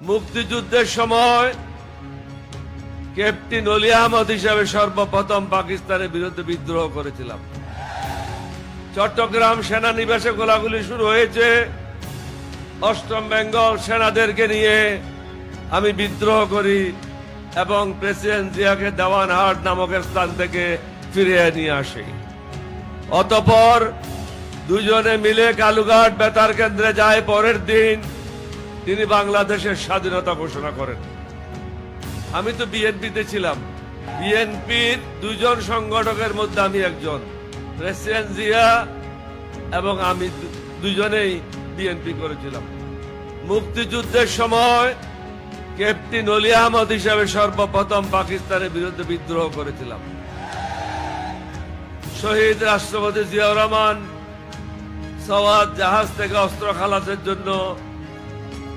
মুক্তিযুদ্ধের সময় ক্যাপ্টেন অলি আহমদ হিসাবে সর্বপ্রথম পাকিস্তানের বিরুদ্ধে বিদ্রোহ করেছিলাম। চট্টগ্রাম সেনানিবাসে গোলাগুলি শুরু হয়েছে। অষ্টম বেঙ্গল সেনাদেরকে নিয়ে আমি বিদ্রোহ করি এবং প্রেসিডেন্ট জিয়াকে দেওয়ানহাট নামক স্থান থেকে ফিরিয়ে নিয়ে আসি। অতপর দুজনে মিলে কালুঘাট বেতার কেন্দ্রে যায় পরের দিন তিনি বাংলাদেশের স্বাধীনতা ঘোষণা করেন। আমি তো বিএনপিতে ছিলাম। বিএনপির দুজন সংগঠকের মধ্যে আমি একজন। প্রেসিডেন্ট জিয়া এবং আমি দুজনেই বিএনপি করেছিলাম। মুক্তিযুদ্ধের সময় ক্যাপ্টেন অলি আহমদ হিসাবে সর্বপ্রথম পাকিস্তানের বিরুদ্ধে বিদ্রোহ করেছিলাম। শহীদ রাষ্ট্রপতি জিয়াউর রহমান সওয়াদ জাহাজ থেকে অস্ত্র খালাসের জন্য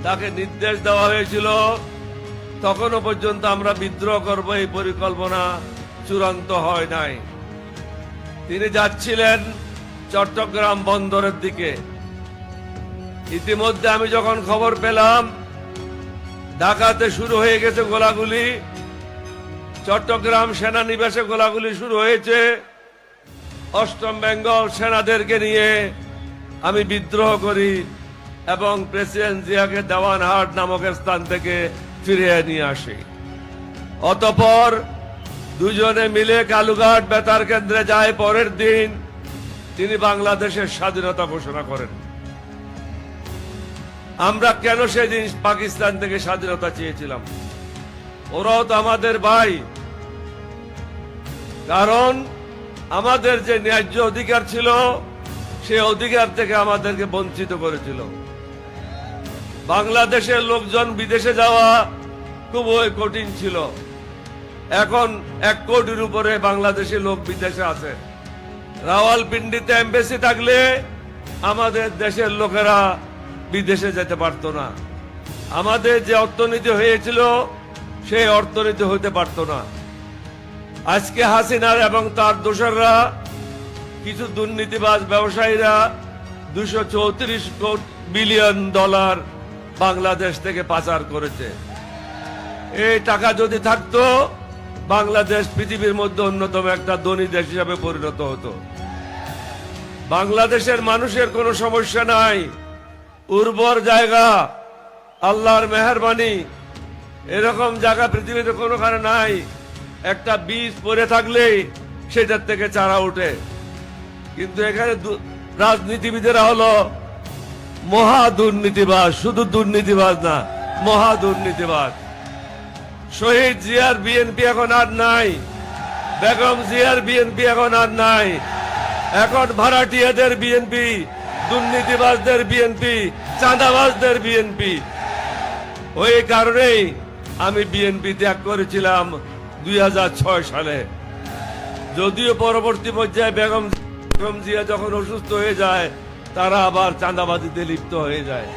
তাকে নির্দেশ দেওয়া হয়েছিল, তখনও পর্যন্ত আমরা বিদ্রোহ করব এই পরিকল্পনা চূড়ান্ত হয় নাই। তিনি যাচ্ছিলেন চট্টগ্রাম বন্দরের দিকে। ইতিমধ্যে আমি যখন খবর পেলাম, ঢাকাতে শুরু হয়ে গেছে গোলাগুলি, চট্টগ্রাম সেনানিবাসে গোলাগুলি শুরু হয়েছে, অষ্টম বেঙ্গল সেনাদেরকে নিয়ে আমি বিদ্রোহ করি। এবং প্রেসিডেন্ট জিয়াকে দেওয়ানহাট নামক স্থান থেকে ফিরিয়ে নিয়ে আসি। অতপর দুজনে মিলে কালুঘাট বেতার কেন্দ্রে যায়, পরের দিন তিনি বাংলাদেশের স্বাধীনতা ঘোষণা করেন। আমরা কেন সেদিন পাকিস্তান থেকে স্বাধীনতা চেয়েছিলাম? ওরাও তো আমাদের ভাই। কারণ আমাদের যে ন্যায্য অধিকার ছিল, সে অধিকার থেকে আমাদেরকে বঞ্চিত করেছিল। বাংলাদেশের লোকজন বিদেশে যাওয়া খুবই কঠিন ছিল। এখন এক কোটির উপরে বাংলাদেশের লোক বিদেশে আছে। রাওয়ালপিন্ডিতে এমবেসি থাকলে আমাদের দেশের লোকেরা বিদেশে যেতে পারতো না। আমাদের যে অর্থনীতি হয়েছিল, সেই অর্থনীতি হতে পারতো না। আজকে হাসিনার এবং তার দোসররা, কিছু দুর্নীতিবাজ ব্যবসায়ীরা দুশো চৌত্রিশ বিলিয়ন ডলার বাংলাদেশ থেকে পাচার করেছে। এই টাকা যদি থাকতো, বাংলাদেশ পৃথিবীর মধ্যে অন্যতম একটা ধনী দেশ হিসাবে পরিণত হতো। বাংলাদেশের মানুষের কোনো সমস্যা নাই। উর্বর জায়গা, আল্লাহর মেহরবানি, এরকম জায়গা পৃথিবীতে কোনোখানে নাই। একটা বীজ পড়ে থাকলেই সেটার থেকে চারা ওঠে। কিন্তু এখানে রাজনীতিবিদেরা হলো মহা দুর্নীতিবাজ, শুধু দুর্নীতিবাজ না, মহা দুর্নীতিবাজ। শহীদ জিয়ার বিএনপি এখন আর নাই, বেগম জিয়ার বিএনপি এখন আর নাই এখন ভাড়াটিয়াদের বিএনপি দুর্নীতিবাজদের বিএনপি চাঁদাবাজদের বিএনপি ওই কারণেই আমি বিএনপি ত্যাগ করেছিলাম দুই হাজার ছয় সালে। যদিও পরবর্তী পর্যায়ে বেগম বেগম জিয়া যখন অসুস্থ হয়ে যায় তারা আবার চাঁদাবাজিতে লিপ্ত হয়ে যায়।